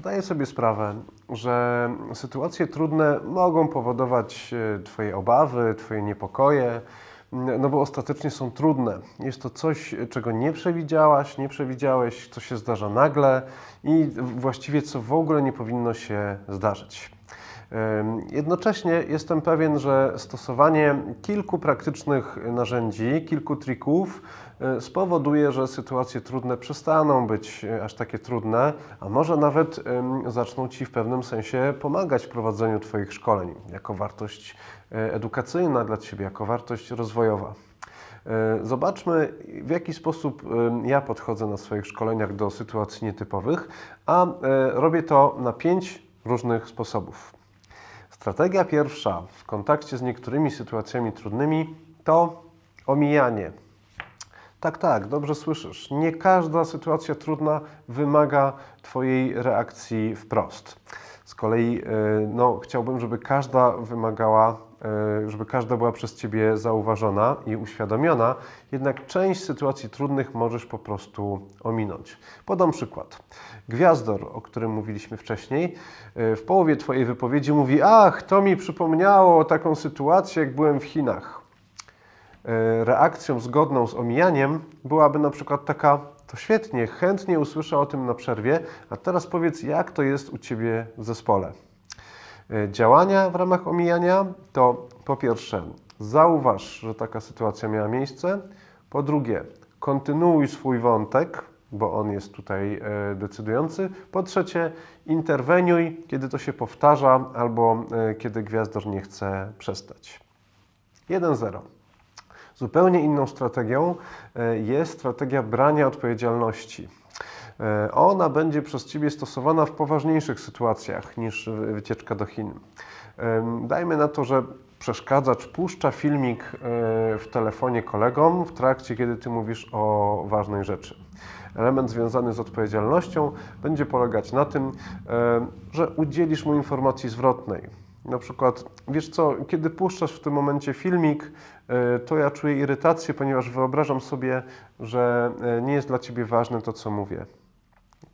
Zdaję sobie sprawę, że sytuacje trudne mogą powodować e, Twoje obawy, Twoje niepokoje, no bo ostatecznie są trudne. Jest to coś, czego nie przewidziałaś, nie przewidziałeś, co się zdarza nagle i właściwie co w ogóle nie powinno się zdarzyć. Jednocześnie jestem pewien, że stosowanie kilku praktycznych narzędzi, kilku trików y, spowoduje, że sytuacje trudne przestaną być y, aż takie trudne, a może nawet zaczną Ci w pewnym sensie pomagać w prowadzeniu Twoich szkoleń jako wartość y, edukacyjna dla Ciebie, jako wartość rozwojowa. Zobaczmy, w jaki sposób ja podchodzę na swoich szkoleniach do sytuacji nietypowych, a robię to na pięć różnych sposobów. Strategia pierwsza w kontakcie z niektórymi sytuacjami trudnymi to omijanie. Tak, tak, dobrze słyszysz. Nie każda sytuacja trudna wymaga Twojej reakcji wprost. Z kolei y, no, chciałbym, żeby każda wymagała, żeby każda była przez Ciebie zauważona i uświadomiona, jednak część sytuacji trudnych możesz po prostu ominąć. Podam przykład. Gwiazdor, o którym mówiliśmy wcześniej, y, w połowie Twojej wypowiedzi mówi: Ach, to mi przypomniało taką sytuację, jak byłem w Chinach e, reakcją zgodną z omijaniem byłaby na przykład taka, to świetnie, chętnie usłyszę o tym na przerwie, a teraz powiedz, jak to jest u Ciebie w zespole. E, Działania w ramach omijania to po pierwsze, zauważ, że taka sytuacja miała miejsce. Po drugie, kontynuuj swój wątek, bo on jest tutaj e, decydujący. Po trzecie, interweniuj, kiedy to się powtarza albo e, kiedy gwiazdor nie chce przestać. 1-0. Zupełnie inną strategią jest strategia brania odpowiedzialności. E, Ona będzie przez Ciebie stosowana w poważniejszych sytuacjach niż wy- wycieczka do Chin. Dajmy na to, że przeszkadzacz puszcza filmik e, w telefonie kolegom w trakcie, kiedy Ty mówisz o ważnej rzeczy. Element związany z odpowiedzialnością będzie polegać na tym, e, że udzielisz mu informacji zwrotnej. Na przykład, wiesz co, kiedy puszczasz w tym momencie filmik, to ja czuję irytację, ponieważ wyobrażam sobie, że nie jest dla Ciebie ważne to, co mówię.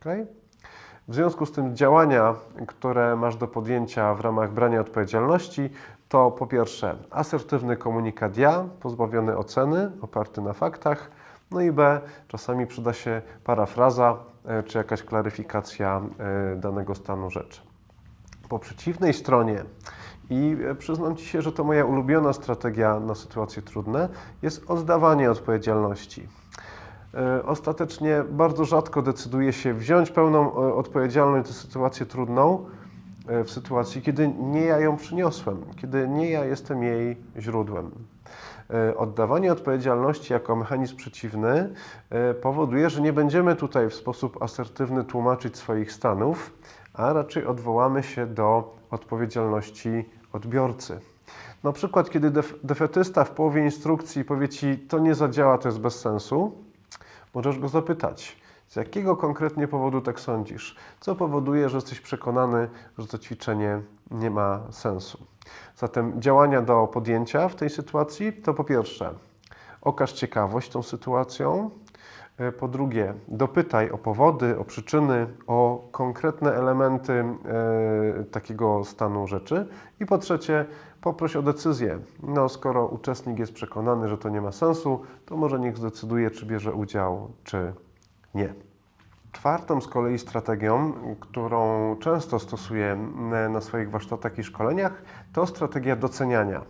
Okay? W związku z tym działania, które masz do podjęcia w ramach brania odpowiedzialności, to po pierwsze asertywny komunikat ja, pozbawiony oceny, oparty na faktach, no i B, czasami przyda się parafraza e, czy jakaś klaryfikacja e, danego stanu rzeczy. Po przeciwnej stronie, i e, przyznam Ci się, że to moja ulubiona strategia na sytuacje trudne, jest oddawanie odpowiedzialności. E, Ostatecznie bardzo rzadko decyduje się wziąć pełną e, odpowiedzialność za sytuację trudną, e, w sytuacji, kiedy nie ja ją przyniosłem, kiedy nie ja jestem jej źródłem. Oddawanie odpowiedzialności jako mechanizm przeciwny powoduje, że nie będziemy tutaj w sposób asertywny tłumaczyć swoich stanów, a raczej odwołamy się do odpowiedzialności odbiorcy. Na przykład, kiedy def- defetysta w połowie instrukcji powie Ci, to nie zadziała, to jest bez sensu, możesz go zapytać, z jakiego konkretnie powodu tak sądzisz? Co powoduje, że jesteś przekonany, że to ćwiczenie nie ma sensu? Zatem działania do podjęcia w tej sytuacji to po pierwsze, okaż ciekawość tą sytuacją. E, Po drugie, dopytaj o powody, o przyczyny, o konkretne elementy e, takiego stanu rzeczy. I po trzecie, poproś o decyzję. No, skoro uczestnik jest przekonany, że to nie ma sensu, to może niech zdecyduje, czy bierze udział, czy nie. Czwartą z kolei strategią, którą często stosuję m, na swoich warsztatach i szkoleniach, to strategia doceniania.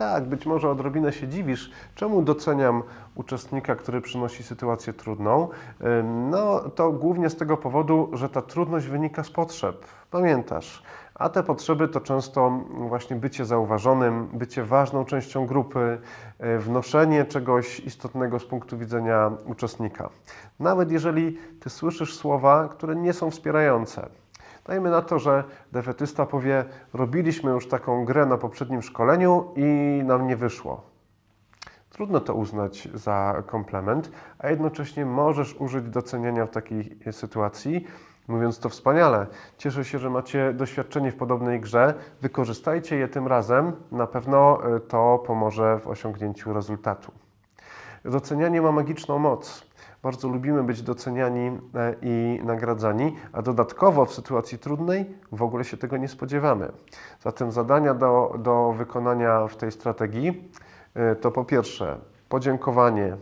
Tak, być może odrobinę się dziwisz, czemu doceniam uczestnika, który przynosi sytuację trudną. No, to głównie z tego powodu, że ta trudność wynika z potrzeb. Pamiętasz, a te potrzeby to często właśnie bycie zauważonym, bycie ważną częścią grupy, y, wnoszenie czegoś istotnego z punktu widzenia uczestnika. Nawet jeżeli ty słyszysz słowa, które nie są wspierające. Dajmy na to, że defetysta powie: Robiliśmy już taką grę na poprzednim szkoleniu i nam nie wyszło. Trudno to uznać za komplement, a jednocześnie możesz użyć doceniania w takiej sytuacji, mówiąc to wspaniale. Cieszę się, że macie doświadczenie w podobnej grze. Wykorzystajcie je tym razem. Na pewno y, to pomoże w osiągnięciu rezultatu. Docenianie ma magiczną moc. Bardzo lubimy być doceniani e, i nagradzani, a dodatkowo w sytuacji trudnej w ogóle się tego nie spodziewamy. Zatem zadania do, do wykonania w tej strategii e, to po pierwsze podziękowanie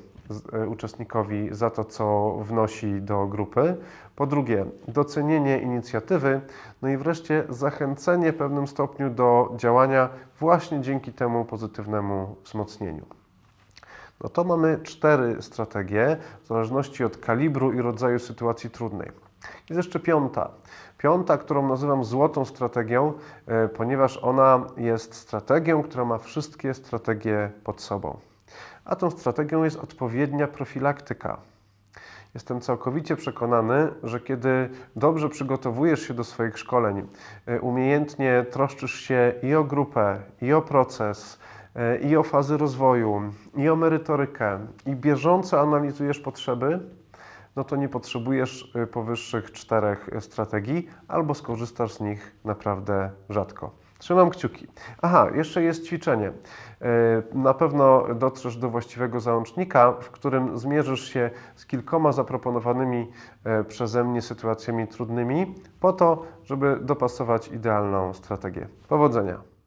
e, uczestnikowi za to, co wnosi do grupy. Po drugie, docenienie inicjatywy. No i wreszcie zachęcenie w pewnym stopniu do działania właśnie dzięki temu pozytywnemu wzmocnieniu. No to mamy cztery strategie, w zależności od kalibru i rodzaju sytuacji trudnej. Jest jeszcze piąta. Piąta, którą nazywam złotą strategią, e, ponieważ ona jest strategią, która ma wszystkie strategie pod sobą. A tą strategią jest odpowiednia profilaktyka. Jestem całkowicie przekonany, że kiedy dobrze przygotowujesz się do swoich szkoleń, e, umiejętnie troszczysz się i o grupę, i o proces, i o fazy rozwoju, i o merytorykę, i bieżąco analizujesz potrzeby, no to nie potrzebujesz e, powyższych czterech e, strategii, albo skorzystasz z nich naprawdę rzadko. Trzymam kciuki. Aha, jeszcze jest ćwiczenie. E, Na pewno dotrzesz do właściwego załącznika, w którym zmierzysz się z kilkoma zaproponowanymi e, przeze mnie sytuacjami trudnymi, po to, żeby dopasować idealną strategię. Powodzenia!